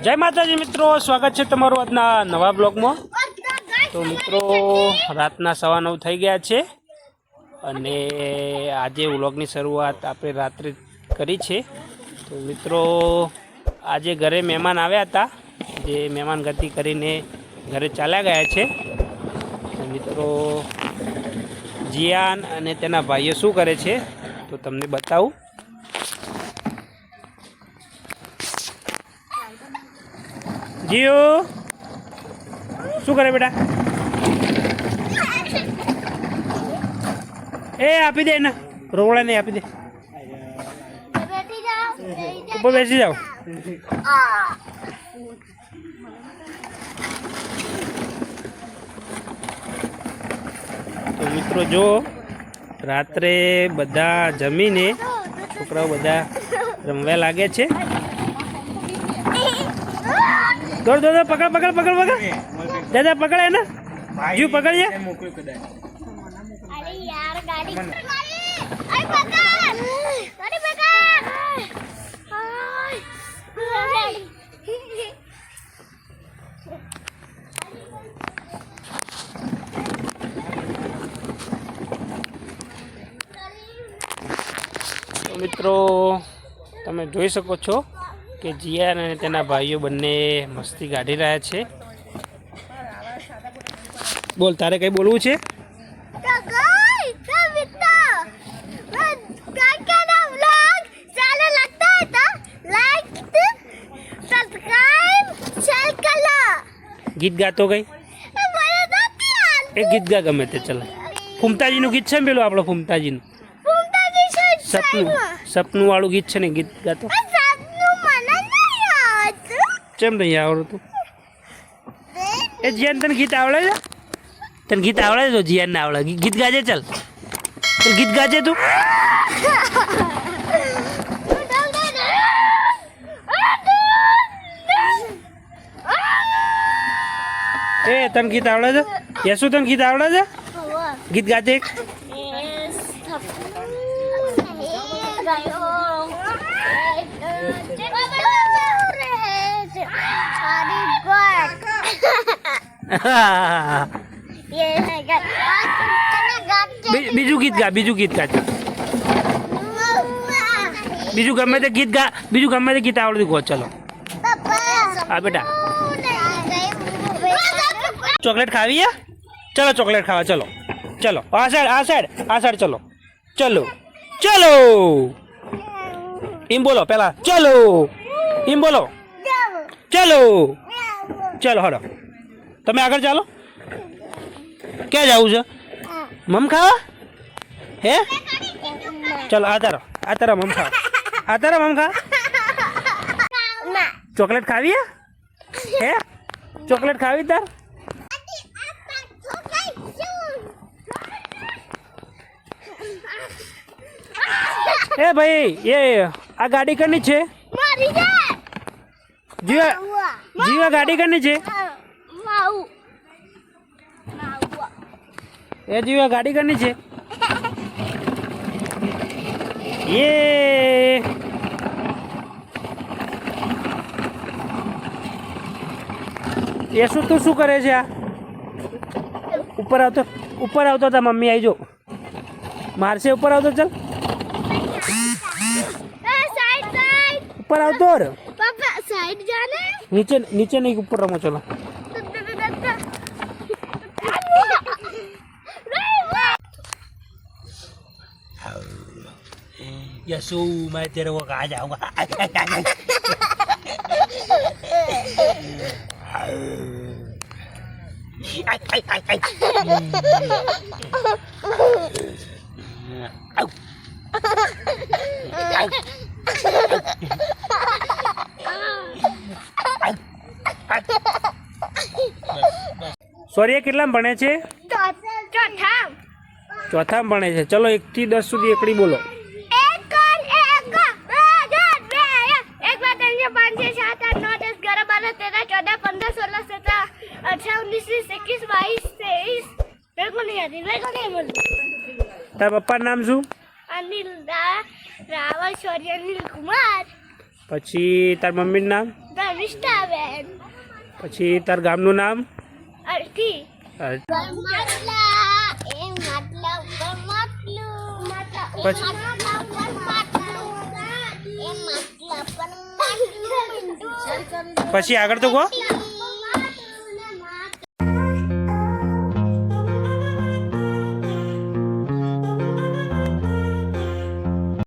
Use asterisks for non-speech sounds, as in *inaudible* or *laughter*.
જય માતાજી મિત્રો, સ્વાગત છે તમારું આજના નવા બ્લોગમાં. તો મિત્રો, રાતના સવા નવ થઈ ગયા છે અને આજે વ્લોગની શરૂઆત આપણે રાત્રે કરી છે. તો મિત્રો, આજે ઘરે મહેમાન આવ્યા હતા. જે મહેમાન ગતિ કરીને ઘરે ચાલ્યા ગયા છે. મિત્રો, જીયાન અને તેના ભાઈઓ શું કરે છે તો તમને બતાવું. જીઓ શું કરે બેટા? એ, આપી દે ને રોવડા નહીં આપી દે. ઉપર બેસી જાઓ. તો મિત્રો જો, રાત્રે બધા જમીને છોકરાઓ બધા રમવા લાગે છે. દોડ દાદા પકડ પકડ પકડ પકડ. દાદા પકડે ને જીવ પકડજે અરે યાર ગાડી અરે પકડ. અરે પકડ. મિત્રો તમે જોઈ શકો છો કે જીયાન અને તેના ભાઈઓ બંને મસ્તી કાઢી રહ્યા છે. બોલ તારે કઈ બોલવું છે? ગીત ગાતો કઈ? એ ગીત ગા ગમે તે ચલો. ચલે ફૂમતાજીનું ગીત છે ને પેલું આપણે ફૂમતાજી નું સપનું સપનું વાળું ગીત છે ને ગીત ગાતો? કેમ નહીં આવડતું? એ જીયાન તને ગીત આવડે છે? તને ગીત આવડે છે જીયાન ને આવડે. ગીત ગાજે ચાલ. ચાલ ગીત ગાજે તું? એ, તને ગીત આવડે છે? યશુ તને ગીત આવડે છે? ગીત ગાજે એક. *laughs* બીજું ગીત ગા બીજું ગીત ગા. બીજું ગમે તે ગીત ગા બીજું ગમે તે ગીત આવડતું ગો ચલો. હા બેટા. ચોકલેટ ખાવી ચલો ચોકલેટ ખાવા ચલો. ચલો આ સાઈડ આ સાઈડ આ સાઈડ ચલો. ચલો. ચલો. એમ બોલો પેલા. ચલો. એમ બોલો. ચલો. ચલો હડો. તમે આગળ ચાલો. ક્યાં જવું છે? મમ ખાવા? હે? ચાલો આ તારો આ તારા મમ ખાવા. આ તારા મમ ખા ચોકલેટ ખાવી હે? ચોકલેટ ખાવી તાર? એ ભાઈ એ આ ગાડી કરની છે. જીવા. જીવા ગાડી કરની છે? એ જીવા ગાડી કરની છે? એ. એ શું તું શું કરે છે આ? ઉપર આવતો ઉપર આવતો તા મમ્મી આવી જો. મારશે ઉપર આવતો ચાલ. ઉપર આવતો ર સાઈડ જાને નીચે નીચે નહીં ઉપર રમો ચલો यसो मैं तेरे को कहा जाऊंगा *laughs* સોર્યા કેટલામ ભણે છે? ચોથામ ભણે છે. ચલો એકથી દસ સુધી એકડી બોલો. તારા પપ્પાનું નામ શું? અનિલ રાવલ સૌર્ય અનિલ કુમાર પછી તાર મમ્મીનું નામ? ધનિષ્ઠાબેન. પછી તાર ગામનું નામ? અરથી અ, માટલા એ માટલા ઉપર માટલું માટલા પછી? આગળ તો કહો